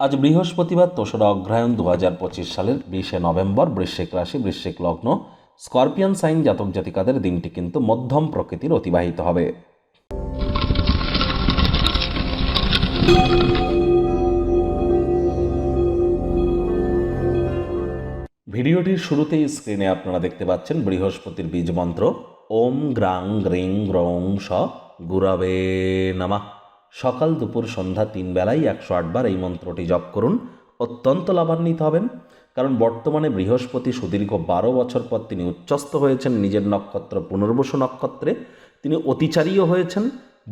আজ বৃহস্পতিবার তোসরা অগ্রহায়ণ দু হাজার পঁচিশ সালের বিশে নভেম্বর বৃশ্চিক রাশি, বৃশ্চিক লগ্ন, স্করপিয়ান সাইন জাতক জাতিকাদের দিনটি কিন্তু মধ্যম প্রকৃতির অতিবাহিত হবে। ভিডিওটির শুরুতেই স্ক্রিনে আপনারা দেখতে পাচ্ছেন বৃহস্পতির বীজ মন্ত্র, ওম গ্রাং গ্রিং গ্রং স গুরাবে নামা। সকাল দুপুর সন্ধ্যা তিন বেলায় একশো আটবার এই মন্ত্রটি জপ করুন। অত্যন্ত লাভান্বিত হবেন, কারণ বর্তমানে বৃহস্পতি সুদীর্ঘ বারো বছর পর তিনি উচ্চস্থ হয়েছেন, নিজের নক্ষত্র পুনর্বসু নক্ষত্রে। তিনি অতিচারীও হয়েছেন,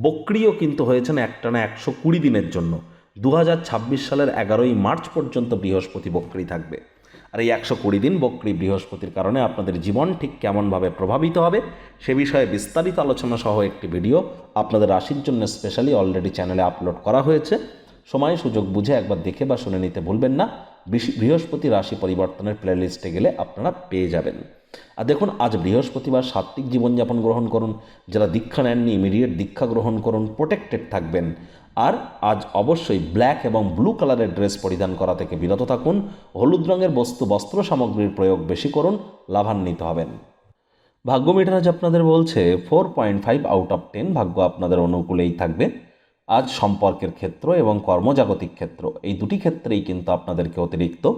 বক্রিও কিন্তু হয়েছেন একটানা একশো কুড়ি দিনের জন্য। দু হাজার ছাব্বিশ সালের এগারোই মার্চ পর্যন্ত বৃহস্পতি বক্রি থাকবে। আর এই একশো কুড়ি দিন বক্রি বৃহস্পতির কারণে আপনাদের জীবন ঠিক কেমনভাবে প্রভাবিত হবে সে বিষয়ে বিস্তারিত আলোচনা সহ একটি ভিডিও আপনাদের রাশির জন্য স্পেশালি অলরেডি চ্যানেলে আপলোড করা হয়েছে। সময় সুযোগ বুঝে একবার দেখে বা শুনে নিতে ভুলবেন না। বৃহস্পতি রাশি পরিবর্তনের প্লেলিস্টে গেলে আপনারা পেয়ে যাবেন। আর দেখুন, আজ বৃহস্পতিবার সাত্ত্বিক জীবনযাপন গ্রহণ করুন। যারা দীক্ষা নেননি ইমিডিয়েট দীক্ষা গ্রহণ করুন প্রোটেক্টেড থাকবেন। আর আজ অবশ্যই ব্ল্যাক এবং ব্লু কালারের ড্রেস পরিধান করা থেকে বিরত থাকুন। হলুদ রঙের বস্তু বস্ত্র সামগ্রীর প্রয়োগ বেশি করুন, লাভান্বিত হবেন। ভাগ্য মিটার আজ আপনাদের বলছে four point five out of ten ভাগ্য আপনাদের অনুকূলেই থাকবে। আজ সম্পর্কের ক্ষেত্র এবং কর্মজাগতিক ক্ষেত্র, এই দুটি ক্ষেত্রেই কিন্তু আপনাদেরকে অতিরিক্ত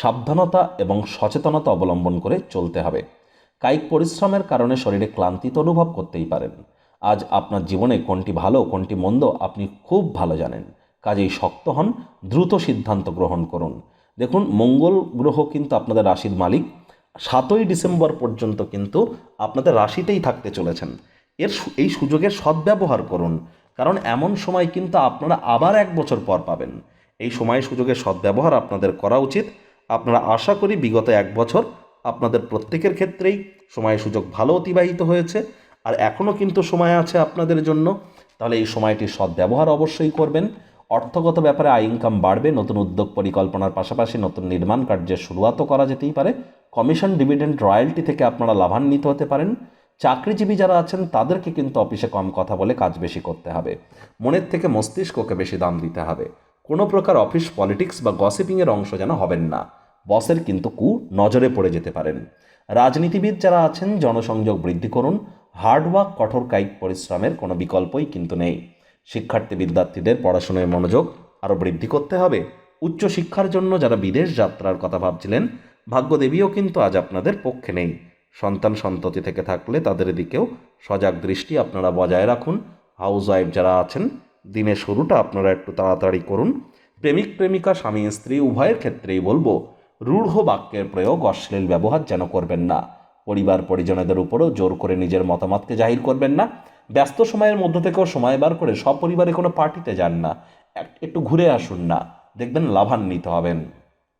সাবধানতা এবং সচেতনতা অবলম্বন করে চলতে হবে। কায়িক পরিশ্রমের কারণে শরীরে ক্লান্তি তো অনুভব করতেই পারেন। আজ আপনার জীবনে কোনটি ভালো, কোনটি মন্দ আপনি খুব ভালো জানেন। কাজেই শক্ত হন, দ্রুত সিদ্ধান্ত গ্রহণ করুন। দেখুন, মঙ্গল গ্রহ কিন্তু আপনাদের রাশির মালিক। সাতই ডিসেম্বর পর্যন্ত কিন্তু আপনাদের রাশিতেই থাকতে চলেছেন। এর এই সুযোগের সদ্ব্যবহার করুন। কারণ এমন সময় কিন্তু আপনারা আবার এক বছর পর পাবেন। এই সময় সুযোগের সদ্ব্যবহার আপনাদের করা উচিত। আপনারা আশা করি বিগত এক বছর আপনাদের প্রত্যেকের ক্ষেত্রেই সময় সুযোগ ভালো অতিবাহিত হয়েছে। আর এখনও কিন্তু সময় আছে আপনাদের জন্য, তাহলে এই সময়টির সদ্ব্যবহার অবশ্যই করবেন। অর্থগত ব্যাপারে আয় ইনকাম বাড়বে, নতুন উদ্যোগ পরিকল্পনার পাশাপাশি নতুন নির্মাণ কার্যের শুরুয়াতও করা যেতেই পারে। কমিশন, ডিভিডেন্ড, রয়্যালটি থেকে আপনারা লাভান্বিত হতে পারেন। চাকরিজীবী যারা আছেন, তাদেরকে কিন্তু অফিসে কম কথা বলে কাজ বেশি করতে হবে। মনের থেকে মস্তিষ্ককে বেশি দাম দিতে হবে। কোনো প্রকার অফিস পলিটিক্স বা গসিপিংয়ের অংশ যেন হবেন না। বসের কিন্তু কু নজরে পড়ে যেতে পারেন। রাজনীতিবিদ যারা আছেন, জনসংযোগ বৃদ্ধি করুন। হার্ডওয়ার্ক কঠোর কায়িক পরিশ্রমের কোনো বিকল্পই কিন্তু নেই। শিক্ষার্থী বিদ্যার্থীদের পড়াশোনায় মনোযোগ আরও বৃদ্ধি করতে হবে। উচ্চশিক্ষার জন্য যারা বিদেশ যাত্রার কথা ভাবছিলেন, ভাগ্যদেবীও কিন্তু আজ আপনাদের পক্ষে নেই। সন্তান সন্ততি থেকে থাকলে তাদের দিকেও সজাগ দৃষ্টি আপনারা বজায় রাখুন। হাউস ওয়াইফ যারা আছেন, দিনের শুরুটা আপনারা একটু তাড়াতাড়ি করুন। প্রেমিক, প্রেমিকা, স্বামী, স্ত্রী, উভয়ের ক্ষেত্রেই বলব, রূঢ় বাক্যের প্রয়োগ অশ্লীল ব্যবহার যেন করবেন না। পরিবার পরিজনেদের উপরও জোর করে নিজের মতামতকে জাহির করবেন না। ব্যস্ত সময়ের মধ্য থেকেও সময় বার করে সপরিবারে কোনো পার্টিতে যান না। একটু ঘুরে আসুন না। দেখবেন লাভান্বিত হবেন।